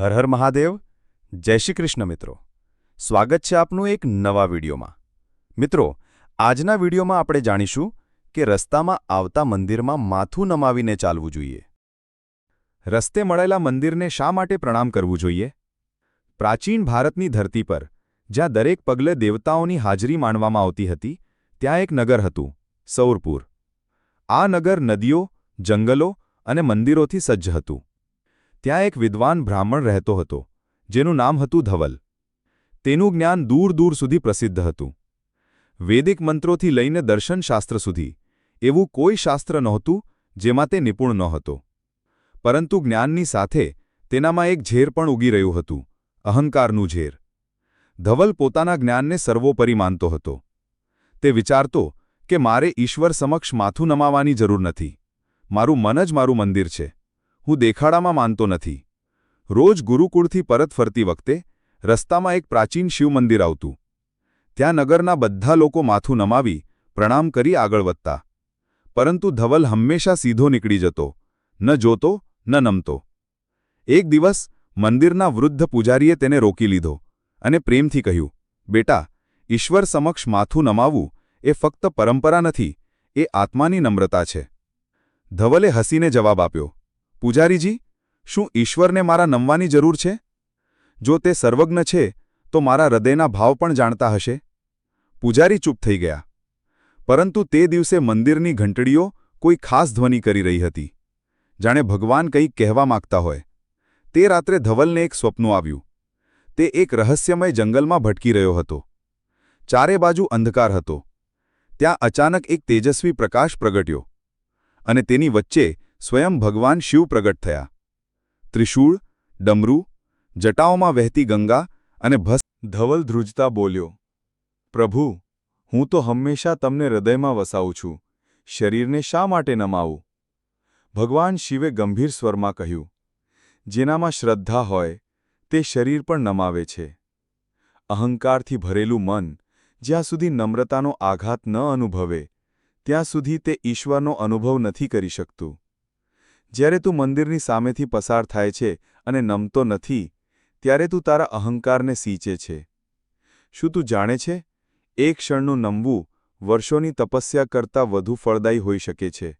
હર હર મહાદેવ, જય શ્રી કૃષ્ણ મિત્રો. સ્વાગત છે આપનું એક નવા વિડીયોમાં. મિત્રો, આજના વિડીયોમાં આપણે જાણીશું કે રસ્તામાં આવતા મંદિરમાં માથું નમાવીને ચાલવું જોઈએ. રસ્તે મળેલા મંદિરને શા માટે પ્રણામ કરવું જોઈએ? પ્રાચીન ભારતની ધરતી પર, જ્યાં દરેક પગલે દેવતાઓની હાજરી માનવામાં આવતી હતી, ત્યાં એક નગર હતું, સૌરપુર. આ નગર નદીઓ, જંગલો અને મંદિરોથી સજ્જ હતું. ત્યાં એક વિદ્વાન બ્રાહ્મણ રહેતો હતો, જેનું નામ હતું ધવલ. તેનું જ્ઞાન દૂર દૂર સુધી પ્રસિદ્ધ હતું. વેદિક મંત્રોથી લઈને દર્શનશાસ્ત્ર સુધી, એવું કોઈ શાસ્ત્ર નહોતું, જેમાં તે નિપુણ નહોતો. પરંતુ જ્ઞાનની સાથે, તેનામાં એક ઝેર પણ ઉગી રહ્યું હતું, અહંકારનું ઝેર. ધવલ પોતાના જ્ઞાનને સર્વોપરી માનતો હતો. તે વિચારતો કે મારે ઈશ્વર સમક્ષ માથું નમાવાની જરૂર નથી. મારું મન જ મારું મંદિર છે. હું દેખાડામાં માનતો નથી. રોજ ગુરુકુળથી પરત ફરતી વખતે રસ્તામાં એક પ્રાચીન શિવ મંદિર આવતું. ત્યાં નગરના બધા લોકો માથું નમાવી પ્રણામ કરી આગળ વધતા. પરંતુ ધવલ હંમેશા સીધો નીકળી જતો, ન જોતો, ન નમતો. એક દિવસ મંદિરના વૃદ્ધ પૂજારીએ તેને રોકી લીધો અને પ્રેમથી કહ્યું, બેટા, ઈશ્વર સમક્ષ માથું નમાવવું એ ફક્ત પરંપરા નથી, એ આત્માની નમ્રતા છે. ધવલે હસીને જવાબ આપ્યો પૂજારીજી, શું ઈશ્વરને મારા નમવાની જરૂર છે? જો તે સર્વજ્ઞ છે, તો મારા હૃદયના ભાવ પણ જાણતા હશે. પૂજારી ચૂપ થઈ ગયા. પરંતુ તે દિવસે મંદિરની ઘંટડીઓ કોઈ ખાસ ધ્વનિ કરી રહી હતી. જાણે ભગવાન કંઈક કહેવા માગતા હોય. તે રાત્રે ધવલને એક સ્વપ્ન આવ્યું. તે એક રહસ્યમય જંગલમાં ભટકી રહ્યો હતો. ચારે બાજુ અંધકાર હતો. ત્યાં અચાનક એક તેજસ્વી પ્રકાશ પ્રગટ્યો. અને તેની વચ્ચે સ્વયં ભગવાન શિવ પ્રગટ થયા. ત્રિશૂળ, ડમરૂ, જટાઓમાં વહેતી ગંગા અને ભસ ધવલ ધ્રુજતા બોલ્યો, પ્રભુ, હું તો હંમેશા તમને હૃદયમાં વસાવું છું. શરીરને શા માટે નમાવું? ભગવાન શિવે ગંભીર સ્વરમાં કહ્યું, જેનામાં શ્રદ્ધા હોય, તે શરીર પણ નમાવે છે. અહંકારથી ભરેલું મન જ્યાં સુધી નમ્રતાનો આઘાત ન અનુભવે, ત્યાં સુધી તે ઈશ્વરનો અનુભવ નથી કરી શકતું. જ્યારે તું મંદિરની સામેથી પસાર થાય છે અને નમતો નથી, ત્યારે તું તારા અહંકારને સીંચે છે. શું તું જાણે છે? એક ક્ષણનું નમવું વર્ષોની તપસ્યા કરતાં વધુ ફળદાયી હોઈ શકે છે.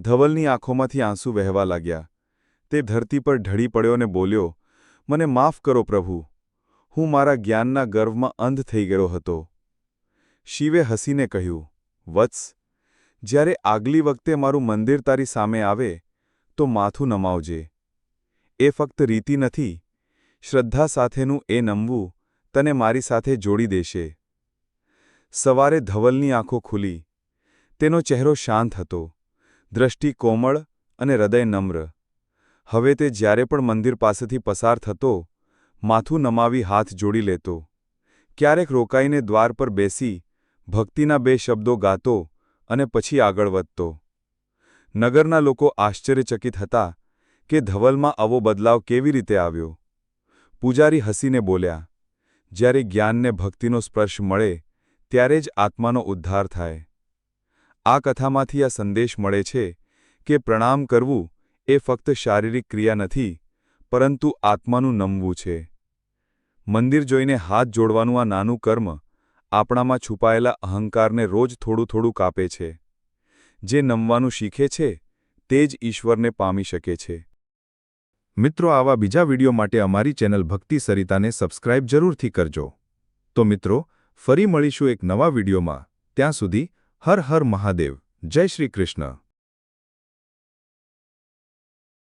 ધવલની આંખોમાંથી આંસુ વહેવા લાગ્યા. તે ધરતી પર ઢળી પડ્યો અને બોલ્યો, મને માફ કરો પ્રભુ. હું મારા જ્ઞાનના ગર્વમાં અંધ થઈ ગયો હતો. શિવે હસીને કહ્યું, વત્સ જ્યારે આગલી વખતે મારું મંદિર તારી સામે આવે, તો માથું નમાવજે. એ ફક્ત રીતિ નથી, શ્રદ્ધા સાથેનું એ નમવું તને મારી સાથે જોડી દેશે. સવારે ધવલની આંખો ખુલી. તેનો ચહેરો શાંત હતો. દ્રષ્ટિ કોમળ અને હૃદય નમ્ર. હવે તે જ્યારે પણ મંદિર પાસેથી પસાર થતો, માથું નમાવી હાથ જોડી લેતો. ક્યારેક રોકાઈને દ્વાર પર બેસી, ભક્તિના બે શબ્દો ગાતો અને પછી આગળ વધતો. નગરના લોકો આશ્ચર્યચકિત હતા કે ધવલમાં આવો બદલાવ કેવી રીતે આવ્યો. પૂજારી હસીને બોલ્યા, જ્યારે જ્ઞાનને ભક્તિનો સ્પર્શ મળે, ત્યારે જ આત્માનો ઉદ્ધાર થાય. આ કથામાંથી આ સંદેશ મળે છે કે પ્રણામ કરવું એ ફક્ત શારીરિક ક્રિયા નથી, પરંતુ આત્માનું નમવું છે. મંદિર જોઈને હાથ જોડવાનું આ નાનું કર્મ આપણામાં છુપાયેલા અહંકારને રોજ થોડું થોડું કાપે છે. જે નમવાનું શીખે છે, તે જ ઈશ્વરને પામી શકે છે. મિત્રો, આવા બીજા વીડિયો માટે અમારી ચેનલ ભક્તિ સરિતાને સબસ્ક્રાઇબ જરૂરથી કરજો. તો મિત્રો, ફરી મળીશું એક નવા વિડીયોમાં. ત્યાં સુધી હર હર મહાદેવ. જય શ્રી કૃષ્ણ.